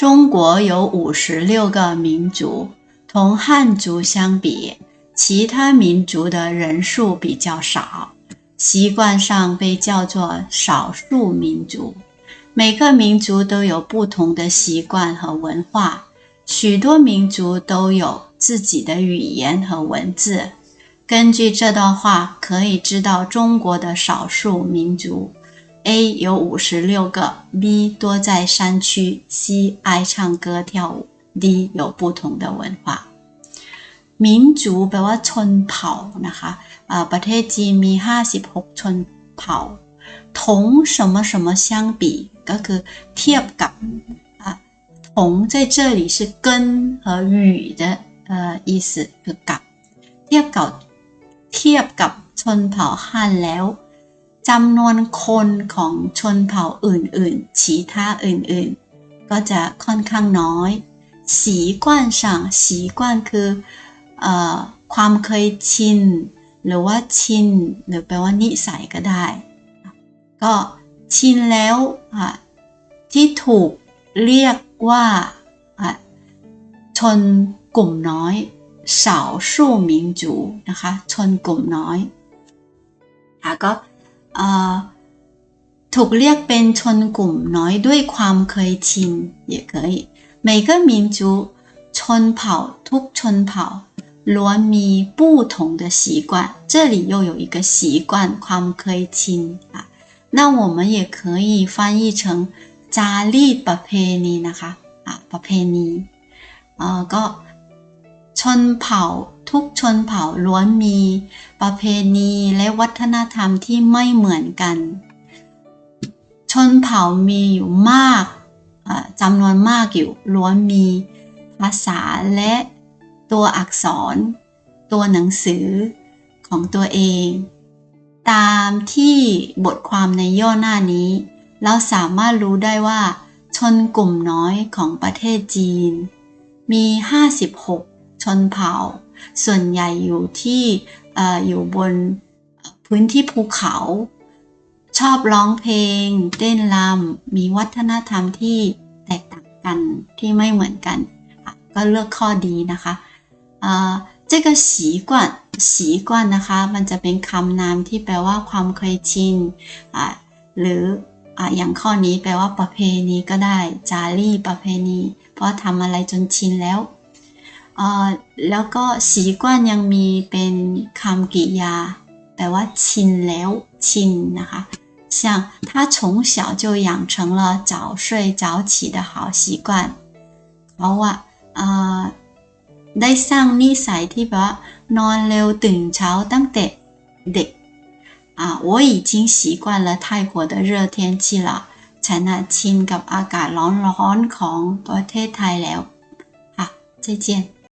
中国有五十六个民族，同汉族相比，其他民族的人数比较少，习惯上被叫做少数民族。每个民族都有不同的习惯和文化，许多民族都有自己的语言和文字。根据这段话，可以知道中国的少数民族。A 有五十六个，B 多在山区，C 爱唱歌跳舞，D 有不同的文化。民族แปลว่าชนเผ่านะคะอ่าประเทศจีนมีห้าสิบหกชนเผ่า同什么什么相比ก็คือเทียบกับอ่า同在这里是跟和与的呃意思คือกับเทียบกับเทียบกับชนเผ่าฮั่นแล้ว จำนวนคนของชนเผ่าอื่นๆชีท่าอื่นๆ ก็จะค่อนข้างน้อยสีกวนสั่งสีกวนคืออความเคยชิน หรือว่าชิน หรือแปลว่านิสัยก็ได้ ก็ชินแล้วที่ถูกเรียกว่าชนกลุ่มน้อยสาวสู้มิงจูนะคะ ชนกลุ่มน้อยก็ ถูกเรียกเป็นชนกลุ่มน้อยด้วยความเคยชิน也可以每个民族ชนเผ่าทุกชนเผ่าล้วนมี不同的习惯这里又有一个习惯ความเคยชิน啊那我们也可以翻译成จารีตประเพณีนะคะอ่ะประเพณีเอ่อก็ ชนเผ่าทุกชนเผ่าล้วนมี ประเพณีและวัฒนธรรมที่ไม่เหมือนกัน ชนเผ่ามีอยู่มากจำนวนมากอยู่ล้วนมีภาษาและตัวอักษร ตัวหนังสือของตัวเอง ตามที่บทความในย่อหน้านี้ เราสามารถรู้ได้ว่า ชนกลุ่มน้อยของประเทศจีน มี 56 ชนเผ่าส่วนใหญ่อยู่ที่อยู่บนพื้นที่ภูเขา ชอบร้องเพลง เต้นรำมีวัฒนธรรมที่แตกต่างกันที่ไม่เหมือนกัน ก็เลือกข้อดีนะคะ这个习惯习惯นะคะมันจะเป็นคำนามที่แปลว่าความเคยชินหรืออย่างข้อนี้แปลว่าประเพณีก็ได้ จารีประเพณี เพราะทำอะไรจนชินแล้ว แล้วก็สีกวนยังมีเป็นคำกริยาแปลว่าชินแล้วชินนะคะ像他从小就养成了早睡早起的好习惯เขาอะได้สร้างนิสัยที่แบบว่านอนเร็วตื่นเช้าตั้งแต่เด็กอ่า我已经习惯了泰国的热天气了ฉันชินกับอากาศร้อนๆของประเทศไทยแล้วค่ะ再见